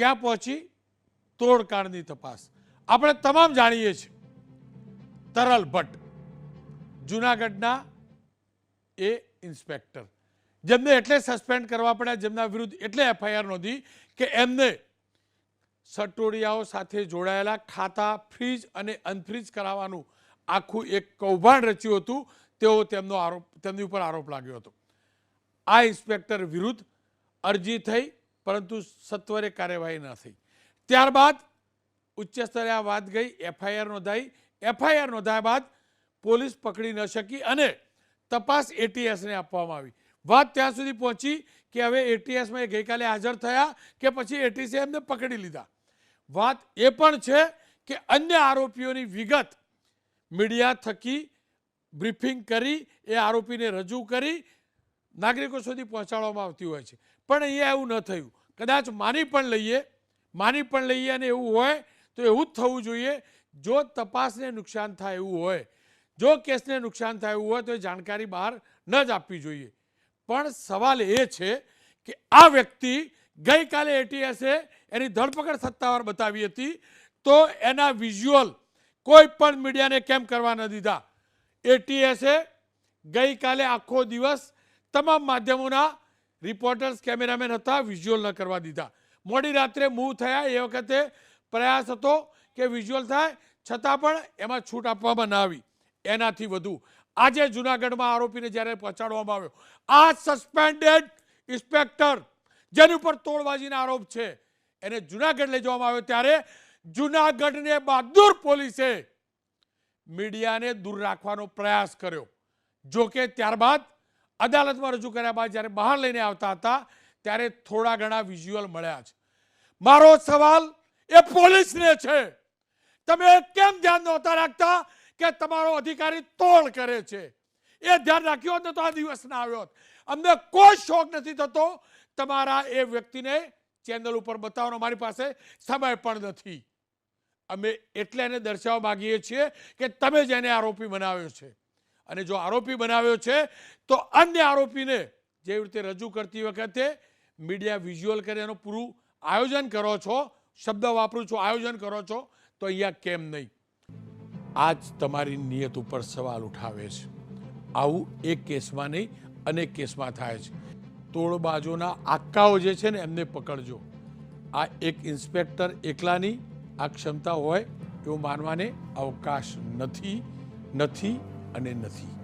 ક્યાં પહોંચી? તોડકાણની તપાસ. આપણે તમામ જાણીએ છીએ. તરલ ભટ્ટ, જુનાગઢના એ ઇન્સ્પેક્ટર. જેમને એટલે સસ્પેન્ડ કરવા પડ્યા, જેમના વિરુદ્ધ એટલે એફઆઈઆર નોંધી કે એમને સટોડિયાઓ સાથે જોડાયેલા ખાતા ફ્રીજ અને અનફ્રીજ કરાવવાનું આખું એક કૌભાંડ રચ્યું હતું. તેઓ તેમનો આરોપ, તેમની ઉપર આરોપ લાગ્યો હતો. આ ઇન્સ્પેક્ટર વિરુદ્ધ અરજી થઈ પરંતુ સત્વરે કાર્યવાહી ન થઈ. ત્યારબાદ ઉચ્ચ સ્તરે આ વાત ગઈ, એફઆઈઆર નોંધાઈ. એફઆઈઆર નોંધાયા બાદ પોલીસ પકડી ન શકી અને તપાસ એટીએસને આપવામાં આવી. વાત ત્યાં સુધી પહોંચી કે હવે એટીએસમાં એ ગઈકાલે હાજર થયા કે પછી એટીસે એમને પકડી લીધા. વાત એ પણ છે કે અન્ય આરોપીઓની વિગત મીડિયા થકી બ્રીફિંગ કરી, એ આરોપીને રજૂ કરી નાગરિકો સુધી પહોંચાડવામાં આવતી હોય છે. પણ અહીંયા એવું ન થયું. કદાચ માની પણ લઈએ, માની પણ લઈએ અને એવું હોય તો એવું જ થવું જોઈએ. જો તપાસને નુકસાન થાય એવું હોય, જો કેસને નુકસાન થાય એવું હોય તો એ જાણકારી બહાર ન જ આપવી જોઈએ. પણ સવાલ એ છે કે આ વ્યક્તિ ગઈકાલે એટીએસે એની ધરપકડ સત્તાવાર બતાવી હતી તો એના વિઝ્યુઅલ કોઈ પણ મીડિયાને કેમ કરવા ન દીધા? એટીએસે ગઈકાલે આખો દિવસ તમામ માધ્યમોના રિપોર્ટર્સ, કેમેરામેન હતા વિઝ્યુઅલ ન કરવા દીધા. મોડી રાત્રે મૂવ થયા. એ વખતે પ્રયાસ હતો કે વિઝ્યુઅલ થાય, છતાં પણ એમાં છૂટ આપવામાં ના આવી. એનાથી વધુ. આજે જુનાગઢમાં આરોપીને જ્યારે પહોંચાડવામાં આવ્યો, આ સસ્પેન્ડેડ ઇન્સ્પેક્ટર જેની ઉપર તોડબાજીનો આરોપ છે, એને જુનાગઢ લઈ જવામાં આવ્યો. ત્યારે જુનાગઢને બહાદુર પોલીસે મીડિયાને દૂર રાખવાનો પ્રયાસ કર્યો. જોકે ત્યારબાદ અદાલતમાં રજૂ કર્યા બાદ જ્યારે બહાર લઈને આવતા હતા, ત્યારે થોડા ઘણા વિઝ્યુઅલ મળ્યા છે. મારો સવાલ એ પોલીસને છે. તમે કેમ ધ્યાન નહોતા રાખતા કે તમારો અધિકારી તોડ કરે છે? એ ધ્યાન રાખ્યો હોત ને તો આ દિવસ ના આવ્યો હોત. અમને કોઈ શોખ નથી થતો તમારા એ વ્યક્તિને ચેનલ ઉપર બતાવવાનો. મારી પાસે સમય પણ નથી. અમે એટલે એને દર્શાવવા માગીએ છીએ કે તમે જેને આરોપી બનાવ્યો છે. અને જો આરોપી બનાવ્યો છે, તો અન્ય આરોપીને જેવી રીતે રજૂ કરતી વખતે મીડિયા વિઝ્યુઅલ કરે એનું પૂરું આયોજન કરો છો, શબ્દ વાપરું છું, આયોજન કરો છો, તો અહીંયા કેમ નહીં? આ જ તમારી નિયત ઉપર સવાલ ઉઠાવે છે. આવું એક કેસમાં નહીં, અનેક કેસમાં થાય છે. તોડબાજોના આક્કાઓ જે છે ને, એમને પકડજો. આ એક ઇન્સ્પેક્ટર એકલાની આ ક્ષમતા હોય, એવું માનવાને અવકાશ નથી નથી અને નથી